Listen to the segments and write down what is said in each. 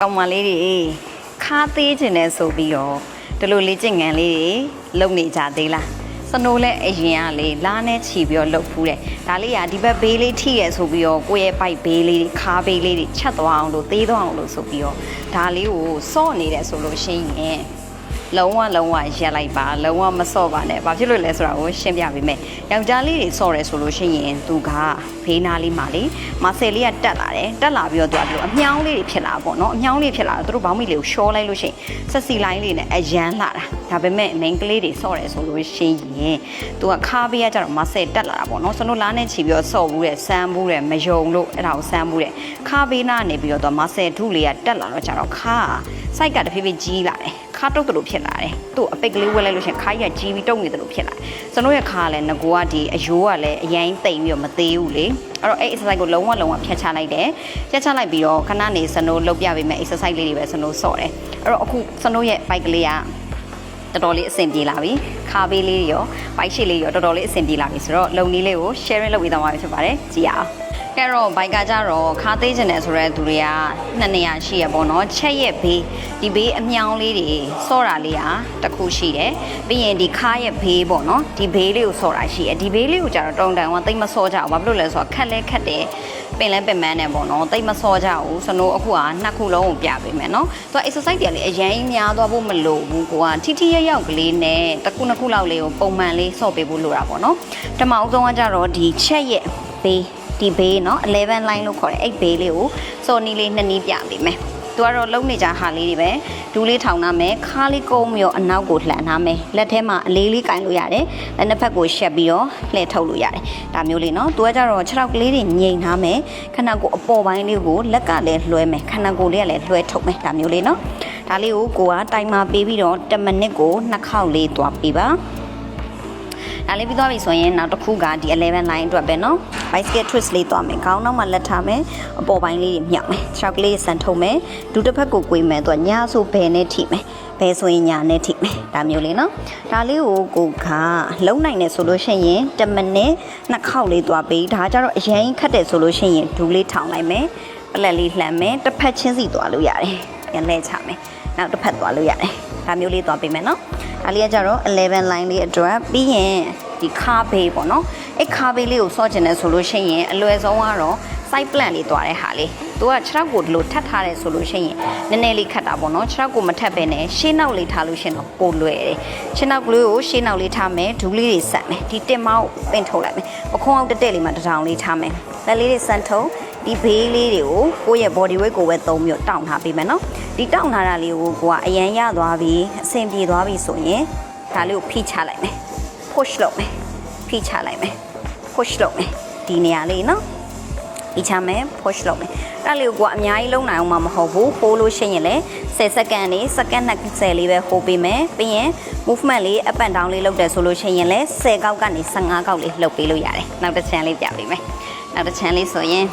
ကောင်မလေးတွေခါသေးခြင်းနဲ့ဆိုပြီးတော့ဒီလိုလေ့ကျင့်ငန်းလေးတွေလုပ်နေကြသေးလားစနိုးလဲအရင်ကလေလားနဲ့ချီပြီးတော့လှုပ်ဖူးတယ်ဒါလေးကဒီဘက်ဘေးလေးထိရဆိုပြီးတော့ကိုယ့်ရဲ့ပိုက်ဘေးလေးတွေခါဘေးလေးတွေချက်သွားအောင်လို့သေးသွားအောင်လို့ဆိုပြီးတော့ဒါလေးကိုစော့နေတယ်ဆိုလို့ရှိရင် လုံးဝလုံးဝရက်လိုက်ပါလုံးဝမစော့ပါနဲ့ဘာဖြစ်လို့လဲဆိုတာကိုရှင်းပြပေးမယ်ယောက်ျားလေးတွေစော့တယ်ဆိုလို့ရှိရင်သူကဘေးနာလေးမှာလေမဆယ်လေးကတက်လာတယ်တက်လာပြီးတော့သူကဒီလိုအမြောင်းလေးတွေဖြစ်လာပေါ့နော်အမြောင်းလေးဖြစ်လာတော့သူတို့ဘောင်းမီလေးကိုရှောလိုက်လို့ရှိရင်ဆက်စီလိုင်းလေးနဲ့အရန်လာတာဒါပေမဲ့ main ကလေးတွေစော့တယ်ဆိုလို့ရှိရင်သူကခါပေးရကြတော့မဆယ်တက်လာတာပေါ့နော်စနိုးလားနဲ့ချီပြီးတော့စော့ဘူးတဲ့ဆန်းဘူးတဲ့မယုံလို့အဲ့ဒါကိုဆန်းဘူးတဲ့ခါပေးနာနေပြီးတော့သူကမဆယ်ထုလေးကတက်လာတော့ကြတော့ခါ စိုက်ကတဖြည်းဖြည်းကြီးလာတယ်ခါတုတ်တယ်လို့ဖြစ်လာတယ်သူ့အပိတ်ကလေးဝက်လိုက်လို့ရှိရင်ခါကြီးကကြီးပြီးတုတ်နေတယ်လို့ဖြစ်လာတယ်စနိုးရဲ့ခါကလည်းငကိုကဒီအယိုးကလည်းအရင်တိမ်ပြီးတော့မသေးဘူးလေအဲ့တော့အဲ့ exercise ကိုလုံးဝလုံးဝဖျက်ချလိုက်တယ်ဖျက်ချလိုက်ပြီးတော့ခဏနေစနိုးလုပ်ပြပေးမယ် exercise လေးတွေပဲစနိုးဆော့တယ်အဲ့တော့အခုစနိုးရဲ့ bike ကလေးကတော်တော်လေးအဆင်ပြေလာပြီခါပေးလေးတွေရောဘိုက်ရှိလေးတွေရောတော်တော်လေးအဆင်ပြေလာပြီဆိုတော့လုံနည်းလေးကို sharing လုပ်ပေးသွားမှာဖြစ်ပါတယ်ကြည့်ရအောင် ကဲတော့ဘိုက်ကကြတော့ခါသေးကျင်တယ်ဆိုတော့သူတွေကနှစ်နေရာရှိရပေါ့နော်ချက်ရက်ဘေးဒီဘေးအမြောင်းလေးတွေစော့တာလေးဟာတစ်ခုရှိတယ်ပြီးရင်ဒီခါရက်ဘေးပေါ့နော်ဒီဘေးလေးကိုစော့တာရှိတယ်ဒီဘေးလေးကိုကြတော့တုံတန်ကတိတ်မစော့ကြအောင်ဘာဖြစ်လို့လဲဆိုတော့ခက်လဲခက်တယ်ပင်လဲပင်မန်းတယ်ပေါ့နော်တိတ်မစော့ကြဘူးစနိုးအခုကနှစ်ခုလုံးကိုပြပေးမယ်နော်သူက exercise တွေလည်းအရင်များသွားဖို့မလိုဘူးကိုကထိထိရရောက်ကလေးနဲ့တစ်ခုနှစ်ခုလောက်လေးကိုပုံမှန်လေးစော့ပေးဖို့လိုတာပေါ့နော်ပထမအဆုံးကကြတော့ဒီချက်ရက်ဘေး ဒီဘေးเนาะ11 line လို့ခေါ်တယ်အဲ့ဘေးလေးကိုစော်နီးလေးနှစ်နီးပြပေးမယ်သူကတော့လုံနေကြဟာလေးတွေပဲဒူးလေးထောင်ထားမယ်ခါလေးကုန်းမျိုးအနောက်ကိုလှန်ထားမယ်လက်ထဲမှာအလေးလေးကင်လို့ရတယ်လက်နှစ်ဖက်ကိုရှက်ပြီးတော့လှည့်ထုတ်လို့ရတယ်ဒါမျိုးလေးเนาะသူကကြတော့6ထောက်ကလေးတွေငိန်ထားမယ်ခဏကိုအပေါ်ပိုင်းလေးကိုလက်ကလည်းလွှဲမယ်ခဏကိုလေးကလည်းလွှဲထုတ်မယ်ဒါမျိုးလေးเนาะဒါလေးကိုကိုကတိုင်မာပေးပြီးတော့10မိနစ်ကိုနှစ်ခေါက်လေးသွားပေးပါ ဒါလေးပြီးသွားပြီဆိုရင်နောက်တစ်ခုကဒီ11 line အတွက်ပဲเนาะ bicycle twist လေးသွားမယ်ခေါင်းနောက်မှာလက်ထားမယ်အပေါ်ပိုင်းလေးတွေမြောက်မယ်ခြေောက်ကလေးစံထုံမယ်ဒူတစ်ဖက်ကို꿰မယ်သူကညာဆိုဘယ်နဲ့ထိမယ်ဘယ်ဆိုရင်ညာနဲ့ထိမယ်ဒါမျိုးလေးเนาะဒါလေးကိုကိုကလုံနိုင်တယ်ဆိုလို့ရှိရင်10မိနစ်နှစ်ခေါက်လေးသွားပေးဒါကြတော့အရင်ခတ်တယ်ဆိုလို့ရှိရင်ဒူလေးထောင်လိုက်မယ်ပလက်လေးလှမ်းမယ်တစ်ဖက်ချင်းစီသွားလို့ရတယ်ပြန်လဲချမယ်နောက်တစ်ဖက်သွားလို့ရတယ် ဒါမျိုးလေးသွားပေးမယ်နော်ဒါလေးကကြတော့11 line လေးအတွက်ပြီးရင်ဒီခါဘေးပေါ့နော်အဲ့ခါဘေးလေးကိုစော့ကျင်တယ်ဆိုလို့ရှိရင်အလွယ်ဆုံးကတော့ site plan လေးသွားတဲ့ဟာလေးသူက6ကိုဒီလိုထပ်ထားတယ်ဆိုလို့ရှိရင်နည်းနည်းလေးခတ်တာပေါ့နော်6ကိုမထပ်ပဲနဲ့ရှင်းနောက်လေးထားလို့ရှင်တော့ပိုလွယ်တယ်ရှင်းနောက်ကလေးကိုရှင်းနောက်လေးထားမယ်ဒူးလေးတွေဆက်မယ်ဒီတင်မောက်ပင့်ထုတ်လိုက်မယ်ပခုံးအောင်တက်တက်လေးမှာတထောင်လေးထားမယ်လက်လေးတွေစမ်းထုတ် ဒီဘေးလေးတွေကိုကိုယ့်ရဲ့ body weight ကိုပဲသုံးပြီးတော့တောင့်ထားပေးမယ်နော်ဒီတောင့်ထားတာလေးကိုကိုကအရန်ရသွားပြီအဆင်ပြေသွားပြီဆိုရင်ဒါလေးကိုဖိချလိုက်မယ် push လုပ်မယ်ဖိချလိုက်မယ် push လုပ်မယ်ဒီနေရာလေးနော်ဖိချမယ် push လုပ်မယ်အဲ့ဒါလေးကိုကအများကြီးလုံးနိုင်အောင်မမဟုတ်ဘူးဟိုးလို့ရှိရင်လည်း10စက္ကန့်လေးစက္ကန့်20လေးပဲဟိုးပေးမယ်ပြီးရင် movement လေး up and down လေးလုပ်တယ်ဆိုလို့ရှိရင်လည်း10ကောက်ကနေ15ကောက်လေးလှုပ်ပေးလို့ရတယ်နောက်တစ်ချမ်းလေးပြပေးမယ်နောက်တစ်ချမ်းလေးဆိုရင်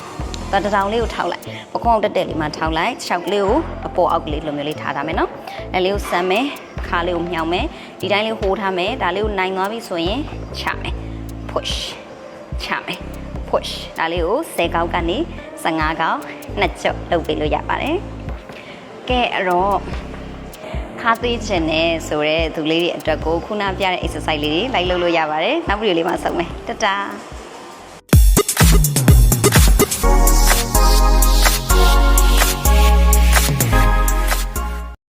တတတောင်လေးကိုထောက်လိုက်ပကုံးအောင်တက်တက်လေးမှာထောက်လိုက်ခြောက်ကလေးကိုအပေါ်အောက်ကလေးလိုမျိုးလေးထားထားမယ်နော်အဲ့လေးကိုစမ်းမယ်ခါလေးကိုမြောင်မယ်ဒီတိုင်းလေးဟိုးထားမယ်ဒါလေးကိုနိုင်သွားပြီဆိုရင်ချမယ် push ချမယ် push ဒါလေးကို10ကောက်ကနေ15ကောက်နှစ်ချုပ်လုပ်ပေးလို့ရပါတယ်ကဲအဲ့တော့ခါသေးခြင်းနဲ့ဆိုတဲ့သူလေးတွေအတွက်ကိုခုနပြတဲ့ exercise လေးတွေလိုက်လုပ်လို့ရပါတယ်နောက်ဗီဒီယိုလေးမှာဆုံမယ်တတား